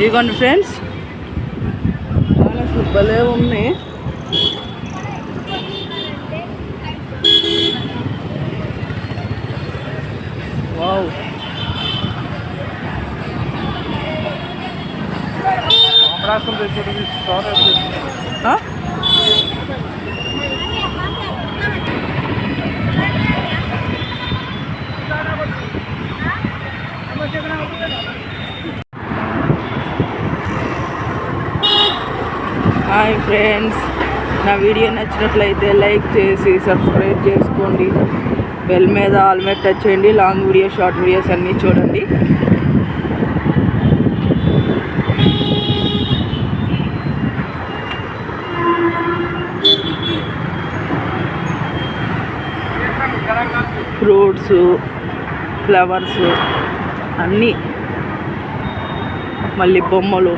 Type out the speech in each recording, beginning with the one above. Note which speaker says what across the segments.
Speaker 1: ఇదిగోండి ఫ్రెండ్స్ చాలా సుబ్బలే ఉన్నాయి వావ్ ఆ? Hi friends. నా వీడియో నచ్చినట్లయితే లైక్ చేసి సబ్స్క్రైబ్ చేసుకోండి. బెల్ మీద ఆల్ మీద టచ్ చేయండి. లాంగ్ వీడియో షార్ట్ వీడియోస్ అన్నీ చూడండి. ఫ్రూట్స్ ఫ్లవర్స్ అన్నీ మళ్ళీ బొమ్మలు.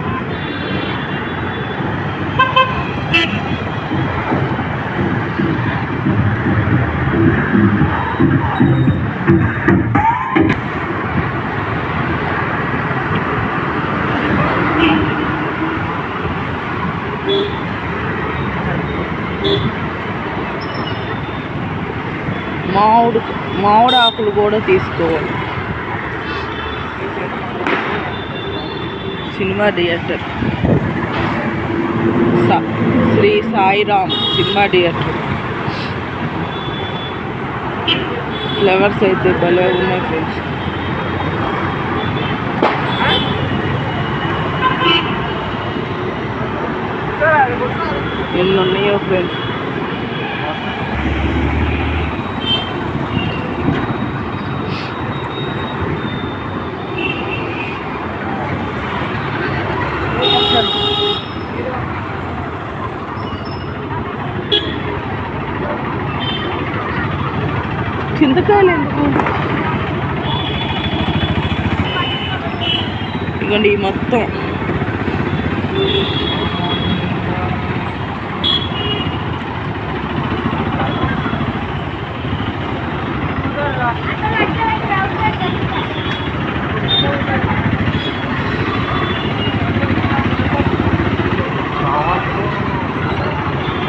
Speaker 1: మామిడి మామిడి ఆకులు కూడా తీసుకోవాలి. Cinema theatre. Sri Sairam cinema theatre. Flowers అయితే భలే ఉన్నాయి ఫ్రెండ్స్ ఎన్ని ఉన్నాయో ఫ్రెండ్స్ ఎందుకు ఇదిగోండి మొత్తం.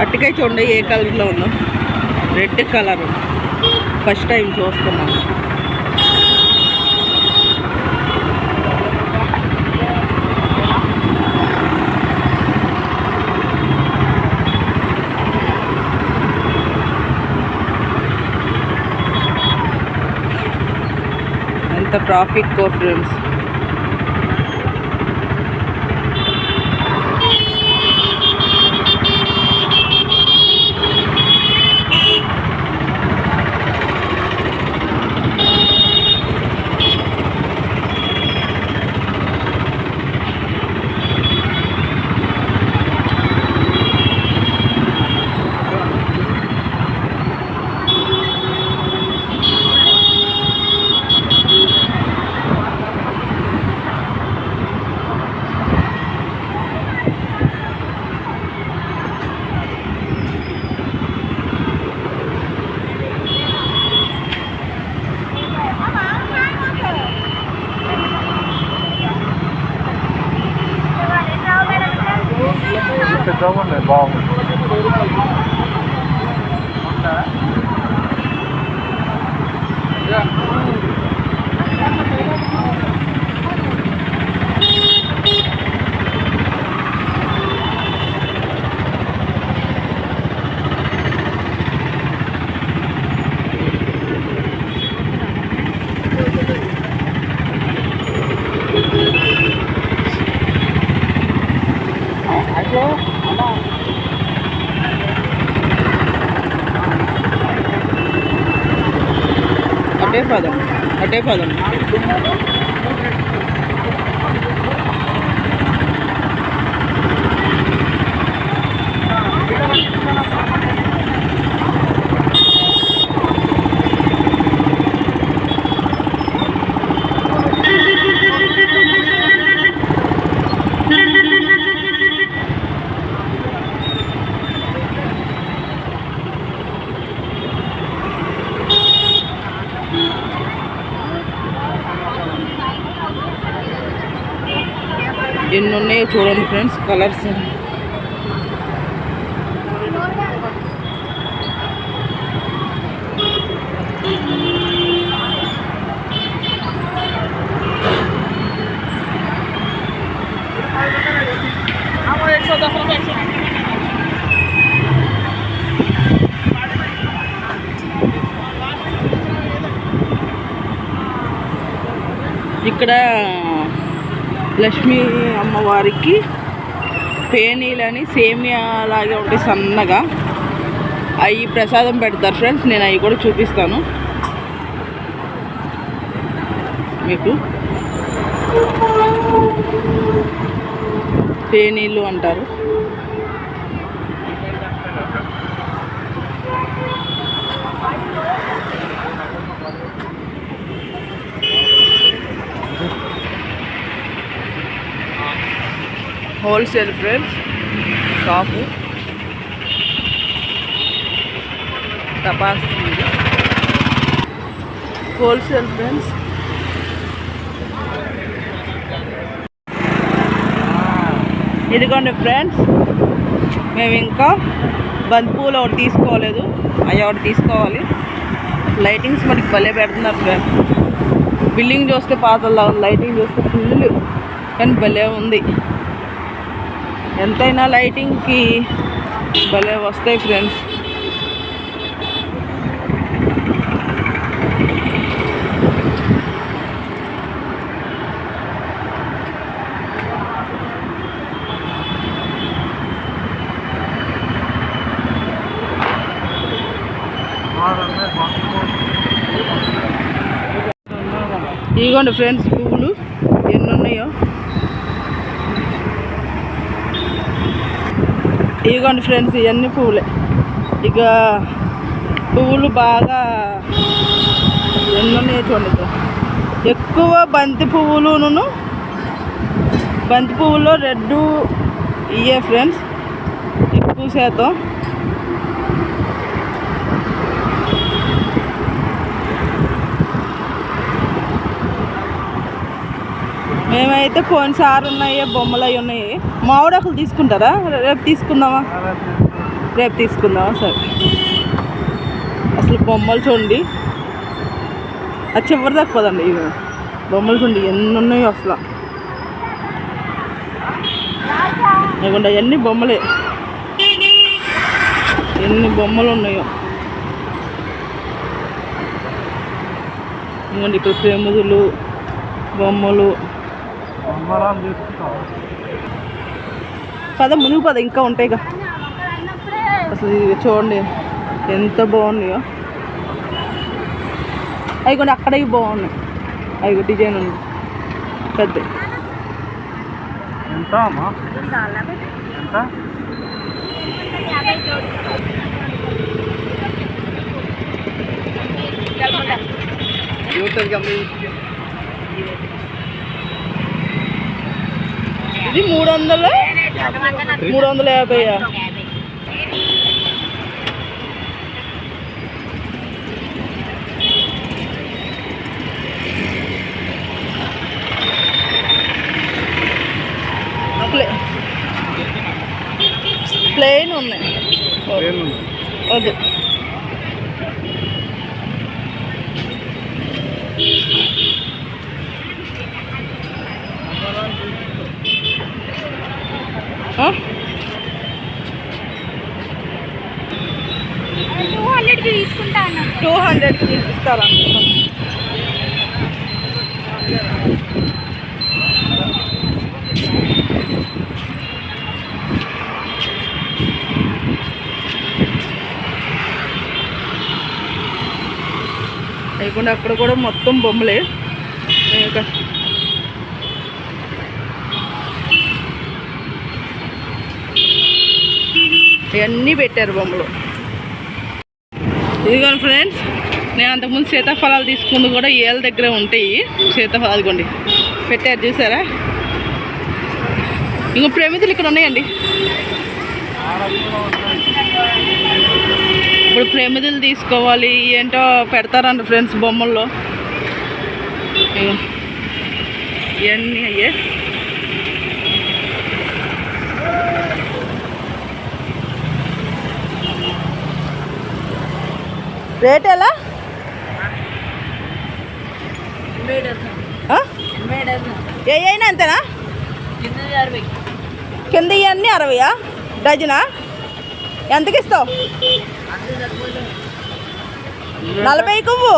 Speaker 1: అట్టికాయ చూడండి ఏ కలర్లో ఉందో. Red colour. ఫస్ట్ టైం చూస్తున్నాను ఎంత ట్రాఫిక్ ఫ్రెండ్స్
Speaker 2: con Yeah.
Speaker 1: అటే పదం ఎన్ని ఉన్నాయో చూడండి ఫ్రెండ్స్ కలర్స్ ఇక్కడ లక్ష్మీ అమ్మవారికి పేనీలని సేమియా లాగే ఉంటాయి సన్నగా అవి ప్రసాదం పెడతారు ఫ్రెండ్స్. నేను అవి కూడా చూపిస్తాను. మీకు పేనీళ్ళు అంటారు. Wholesale friends shop. Tapas wholesale friends. ఇదిగోండి ఫ్రెండ్స్ మేము ఇంకా బంతిపూలు ఒకటి తీసుకోలేదు. అవి ఒకటి తీసుకోవాలి. లైటింగ్స్ మనకి భలే పెడుతున్నారు ఫ్రెండ్స్. బిల్డింగ్ చూస్తే పాతల్లా ఉంది లైటింగ్ చూస్తే ఫుల్ కానీ భలే ఉంది. ఎంతైనా లైటింగ్కి భలే వస్తాయి ఫ్రెండ్స్. ఇదిగోండి ఫ్రెండ్స్ పువ్వులు ఎన్ని ఉన్నాయో ఇదిగోండి ఫ్రెండ్స్ ఇవన్నీ పువ్వులే. ఇక పువ్వులు బాగా ఎన్నున్నాయి చూడండి ఎక్కువ బంతి పువ్వులును బంతి పువ్వులో రెడ్ ఇయే ఫ్రెండ్స్ ఎక్కువ శాతం. మేమైతే పోయినసారి ఉన్నాయి బొమ్మలు అవి ఉన్నాయి. మామిడాకులు తీసుకుంటారా? రేపు తీసుకుందామా? రేపు తీసుకుందామా? సరే. అసలు బొమ్మలు చూడండి. అది చివరి దాకా పదండి ఇవి. బొమ్మలు చూడండి ఎన్ని ఉన్నాయో అసలు. లేకుండా ఎన్ని బొమ్మలే. ఎన్ని బొమ్మలు ఉన్నాయో. ఇవ్వండి ఇక్కడ ప్రేమదులు బొమ్మలు. పద మునుగు పద ఇంకా ఉంటాయిగా అసలు ఇది చూడండి ఎంత బాగున్నాయో. అవి కూడా అక్కడ ఇవి బాగున్నాయి. అవి డిజైన్ ఉంది. పెద్ద.
Speaker 2: ఎంత అమ్మా? ఎంత?
Speaker 1: ఇది మూడు వందల? మూడు వందల యాభై ప్లెయిన్ ఉన్నాయి. వద్దు
Speaker 3: టూ హండ్రెడ్కి తీసుకుంటా అన్న.
Speaker 1: టూ హండ్రెడ్కి తీసిస్తారా లేకుండా అక్కడ కూడా మొత్తం బొమ్మలే. ఇంకా ఇవన్నీ పెట్టారు బొమ్మలు. ఇదిగోండి ఫ్రెండ్స్ నేను అంతకుముందు సీతాఫలాలు తీసుకుంది కూడా ఏళ్ళ దగ్గర ఉంటాయి. సీతాఫలాలు కొండి పెట్టారు చూసారా? ఇంకో ప్రమితులు ఇక్కడ ఉన్నాయండి. ఇప్పుడు ప్రమితులు తీసుకోవాలి ఏంటో పెడతారండి ఫ్రెండ్స్ బొమ్మల్లో. ఇవన్నీ అయ్యే. రేట్ ఎలా? ఏ అయినా అంతేనా కింద ఇవన్నీ అరవయా? డజనా? ఎంతకి ఇస్తావు? నలభై కొవ్వు